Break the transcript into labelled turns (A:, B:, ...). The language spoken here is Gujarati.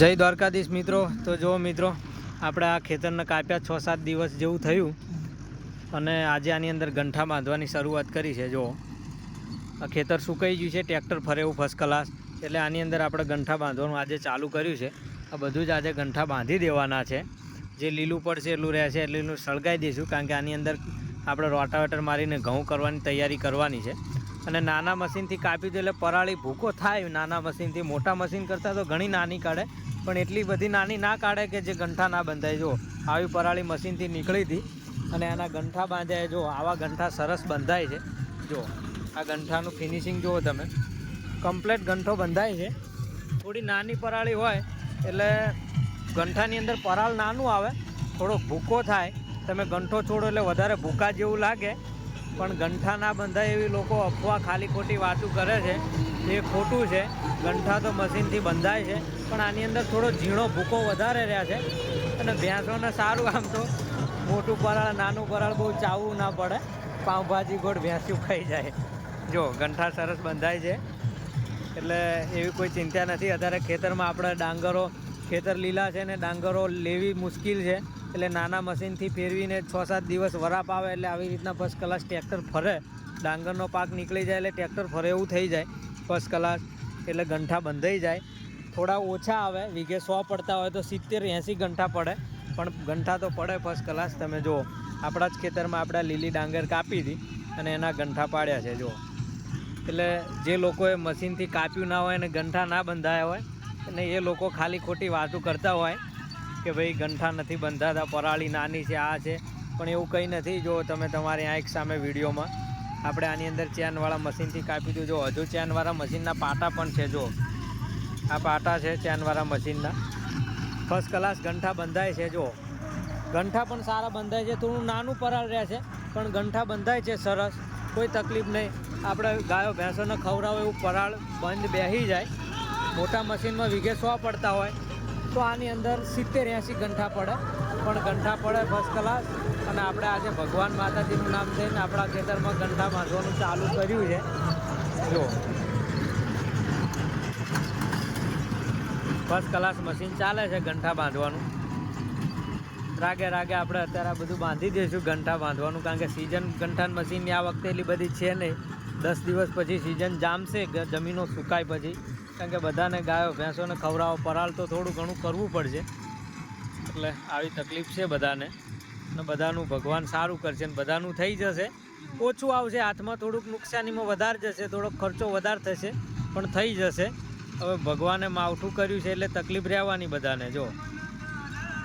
A: જય દ્વારકાધીશ મિત્રો. તો જો મિત્રો, આપણે આ ખેતરને કાપ્યા છ સાત દિવસ જેવું થયું. અને આજે આની અંદર ગંઠા બાંધવાની શરૂઆત કરી છે જો આ ખેતર સુકાઈ ગયું છે, ટ્રેક્ટર ફરે એવું ફર્સ્ટ ક્લાસ એટલે આની અંદર આપણે ગંઠા બાંધવાનું આજે ચાલુ કર્યું છે. આ બધું જ આજે ગંઠા બાંધી દેવાના છે. જે લીલું પડશે એટલું રહેશે એટલે એનું સળગાઈ દઈશું, કારણ કે આની અંદર આપણે રોટાવેટર મારીને ઘઉં કરવાની તૈયારી કરવાની છે. અને નાના મશીનથી કાપી દે એટલે પરાળી ભૂકો થાય. નાના મશીનથી મોટા મશીન કરતાં તો ઘણી નાની કાઢે. પણ એટલી બધી નાની ના કાઢે કે જે ગંઠા ના બંધાય. જો, આવી પરાળી મશીનથી નીકળી હતી અને એના ગંઠા બાંધ્યા જો, આવા ગંઠા સરસ બંધાય છે. જો, આ ગંઠાનું ફિનિશિંગ જુઓ તમે. કમ્પ્લેટ ગંઠો બંધાય છે. થોડી નાની પરાળી હોય એટલે ગંઠાની અંદર પરાળ નાનું આવે. થોડો ભૂકો થાય. તમે ગંઠો છોડો એટલે વધારે ભૂકા જેવું લાગે. પણ ગંઠા ના બંધાય એવી લોકો અફવા ખાલી ખોટી વાતો કરે છે. એ ખોટું છે. ગંઠા તો મશીનથી બંધાય છે. પણ આની અંદર થોડો ઝીણો ભૂકો વધારે રહ્યા છે. અને ભેંસોને સારું આમ તો. મોટું પરાળ, નાનું પરાળ બહુ ચાવવું ના પડે. પાઉંભાજી ગોળ ભેંસ્યું ખાઈ જાય. જો, ગંઠા સરસ બંધાય છે. એટલે એવી કોઈ ચિંતા નથી. અત્યારે ખેતરમાં આપણે ડાંગરો ખેતર લીલા છે ને ડાંગરો લેવી મુશ્કેલ છે. એટલે નાના મશીનથી ફેરવીને છ સાત દિવસ વરાપ આવે એટલે આવી રીતના ફર્સ્ટ ક્લાસ ટ્રેક્ટર ફરે. ડાંગરનો પાક નીકળી જાય એટલે ટ્રેક્ટર ફરે એવું થઈ જાય. ફર્સ્ટ ક્લાસ એટલે ગંઠા બંધાઈ જાય. થોડા ઓછા આવે, વીઘે સો પડતા હોય તો સિત્તેર, એંસી ગંઠા પડે. પણ ગંઠા તો પડે ફર્સ્ટ ક્લાસ તમે જુઓ, આપણા જ ખેતરમાં આપણે લીલી ડાંગર કાપી હતી અને એના ગંઠા પાડ્યા છે, જુઓ. એટલે જે લોકોએ મશીનથી કાપ્યું ના હોય અને ગંઠા ના બંધાયા હોય અને એ લોકો ખાલી ખોટી વાતો કરતા હોય કે ભાઈ ગંઠા નથી બંધાતા, પરાળી નાની છે, આ છે. પણ એવું કંઈ નથી. જો તમે તમારી આંખ સામે વિડીયોમાં આપણે આની અંદર ચેનવાળા મશીનથી કાપી જો હજુ ચેનવાળા મશીનના પાટા પણ છે, જો. આ પાટા છે ચેનવાળા મશીનના. ફર્સ્ટ ક્લાસ ગંઠા બંધાય છે, જો. ગંઠા પણ સારા બંધાય છે. થોડું નાનું પરાળ રહે છે, પણ ગંઠા બંધાય છે સરસ. કોઈ તકલીફ નહીં. આપણે ગાયો, ભેંસોને ખવડાવો એવું પરાળ બંધ બેસી જાય. મોટા મશીનમાં વીઘે સો પડતા હોય. તો આની અંદર સિત્તેર એંસી ગંઠા પડે પણ ગંઠા પડે ફર્સ્ટ ક્લાસ અને આપણે આજે ભગવાન માતાજીનું નામ થઈને આપણા ખેતરમાં ગંઠા બાંધવાનું ચાલુ કર્યું છે. જો. ફર્સ્ટ ક્લાસ મશીન ચાલે છે ગંઠા બાંધવાનું. રાગે રાગે આપણે અત્યારે બધું બાંધી દઈશું ગંઠા બાંધવાનું, કારણ કે સિઝન ગંઠાન મશીનની આ વખતે એટલી બધી છે નહીં. દસ દિવસ પછી સિઝન જામશે જમીનો સુકાય પછી. કારણ કે બધાને ગાયો, ભેંસોને ખવડાવો, પરાળ તો થોડું ઘણું કરવું પડશે. એટલે આવી તકલીફ છે બધાને. અને બધાનું ભગવાન સારું કરશે ને બધાનું થઈ જશે. ઓછું આવશે, હાથમાં થોડુંક નુકસાનીમાં વધારે જશે, થોડોક ખર્ચો વધારે થશે, પણ થઈ જશે. હવે ભગવાને માવઠું કર્યું છે એટલે તકલીફ રહેવાની બધાને, જો.